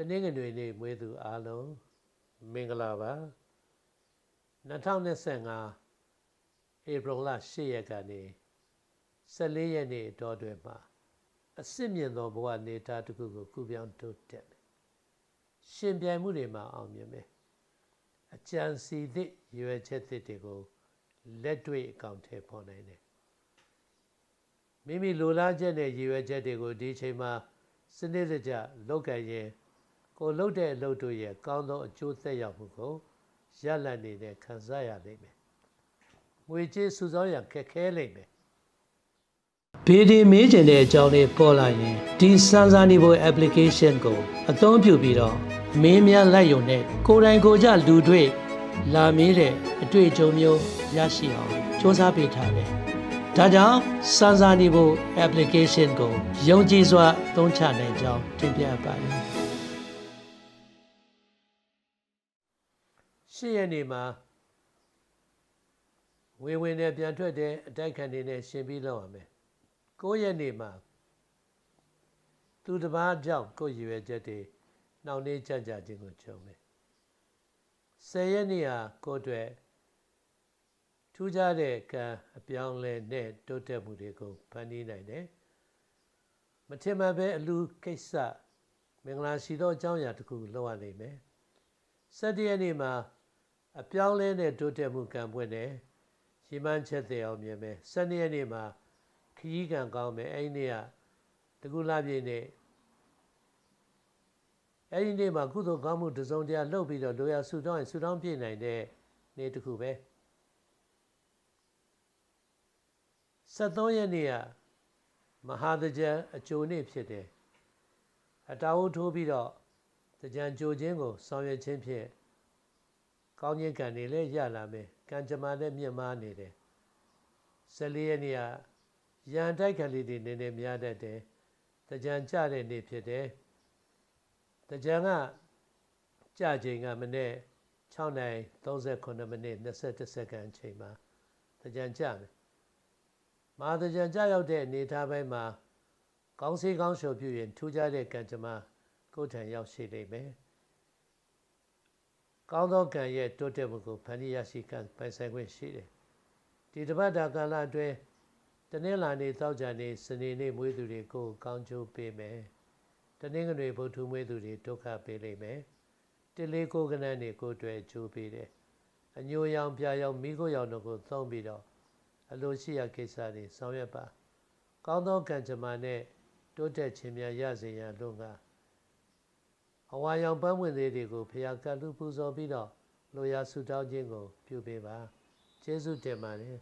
တနင်္ဂနွေနေ့မွေးသူအားလုံးမင်္ဂလာပါ2025ဧပြီလ10ရက်ကနေ14ရက်နေ့အတော်အတွင်းမှာအစ်စ်မြင့်သောဘဝနေသားတစ်ခုကိုကုပြောင်းတိုးတက်မယ်ရှင်ပြိုင်မှုတွေမှာအောင်မြင်မယ်အကြံစီသည့်ရွယ်ချက်သစ်တွေကိုလက်တွေ့အကောင့်ထဲပေါ်နိုင်တယ်မိမိလိုလားချက်နဲ့ရည်ရွယ်ချက်တွေကိုဒီအချိန်မှာစနစ်တကျလုပ်ကြရင် ကိုလှုပ်တဲ့အလုပ်တို့ရဲ့ကောင်းသောအကျိုးသက်ရောက်မှုကိုရလတ်နေတဲ့ခံစားရလိမ့်မယ်။ငွေကြေးစုဆောင်းရခက်ခဲလိမ့်မယ်။ဗီဒီမေးချင်တဲ့အကြောင်းလေးပေါ်လာရင်ဒီစမ်းစာနေဖို့ application ကိုအသုံးပြုပြီးတော့မင်းများလိုက်ရုံနဲ့ကိုယ်တိုင်ကိုယ်ကျလူတွေ့လာမေးတဲ့အတွေ့အကြုံမျိုးရရှိအောင်စူးစမ်းပေးထားတယ်။ဒါကြောင့်စမ်းစာနေဖို့ application ကိုယုံကြည်စွာသုံးချနိုင်ကြောင်းတင်ပြပါတယ်။ ရှစ်ရက်နေ့မှာဝေဝင်နဲ့ပြန်ထွက်တဲ့အတိုက်ခံတွေနဲ့ရှင်ပြီးလောက်ရမယ်။9ရက်နေ့မှာသူတစ်ပါးကြောင့်ကိုယ်ရွယ်ချက်တွေနှောင့်နှေးကြကြခြင်းကိုကြုံမယ်။10ရက်နေ့ဟာကိုယ့်အတွက်ထူးခြားတဲ့ကံအပြောင်းလဲနဲ့တိုးတက်မှုတွေကိုဖန်တီးနိုင်တယ်။မထင်မှတ်ပဲအလူကိစ္စမင်္ဂလာရှိသောအကြောင်းအရာတစ်ခုလုပ်ရနိုင်မယ်။17ရက်နေ့မှာ အပြောင်းလဲနဲ့တိုးတက်မှုကံပွင့်တယ်။ရီမန်းချက်တဲ့အောင်မြင်မယ်။12ရက်နေ့မှာခရီးကံကောင်းမယ်။အဲ့ဒီနေ့ကတကူလာပြည့်နေ့အဲ့ဒီနေ့မှာကုသိုလ်ကောင်းမှုတစုံတရာလုပ်ပြီးတော့လိုရာဆူတောင်းရင်ဆူတောင်းပြည့်နိုင်တဲ့နေ့တစ်ခုပဲ73ရက်နေ့ကမဟာတကြံအကျိုးနေ့ဖြစ်တယ်အတာဝထိုးပြီးတော့တကြံကြိုခြင်းကိုဆောင်ရွက်ခြင်းဖြင့် ကောင်းခြင်းကံတွေလည်းရလာမယ်ကံကြမ္မာလည်းမြင့်မားနေတယ်14ရက်နေ့ကရန်တိုက်ခံလေးတွေနည်းနည်းများတတ်တယ်တကြံကြတဲ့နေ့ဖြစ်တယ်တကြံကကြချိန်ကမနေ့6နိုင်38မိနစ်21စက္ကန့်အချိန်မှာတကြံကြမယ်မဟာတကြံကြရောက်တဲ့အနေအထားပိုင်းမှာကောင်းစေးကောင်းရှုပ်ပြုရင်ထူးခြားတဲ့ကံကြမ္မာကိုယ်ထံရောက်ရှိလိမ့်မယ် ကောင်းသောကံရဲ့တိုးတက်မှုကိုဖန်တီးရရှိကံပိုင်ဆိုင်ခွင့်ရှိတယ်ဒီတပတ်တာကာလအတွင်းတနင်္လာနေ့တောက်ကြနေ့စနေနေ့မွေးသူတွေကိုကောင်းကျိုးပေးမယ်တနင်္ဂနွေဗုဒ္ဓမွေးသူတွေဒုက္ခပေးလိမ့်မယ်တလေးကိုကနန်းတွေကိုတွေ့ကျိုးပေးတယ်အညိုရောင်ပြာရောင်မိခိုးရောင်တို့ကိုသုံးပြီးတော့အလိုရှိရာကိစ္စတွေဆောင်ရွက်ပါကောင်းသောကံကြမ္မာနဲ့တိုးတက်ခြင်းများရစေရန်လို့က အဝါရောင်ပန်းဝင်သေးတွေကိုဖျားကတ်လူပူဇော်ပြီးတော့လိုရာဆူတောင်းခြင်းကို ပြုပေးပါကျေးဇူးတင်ပါတယ်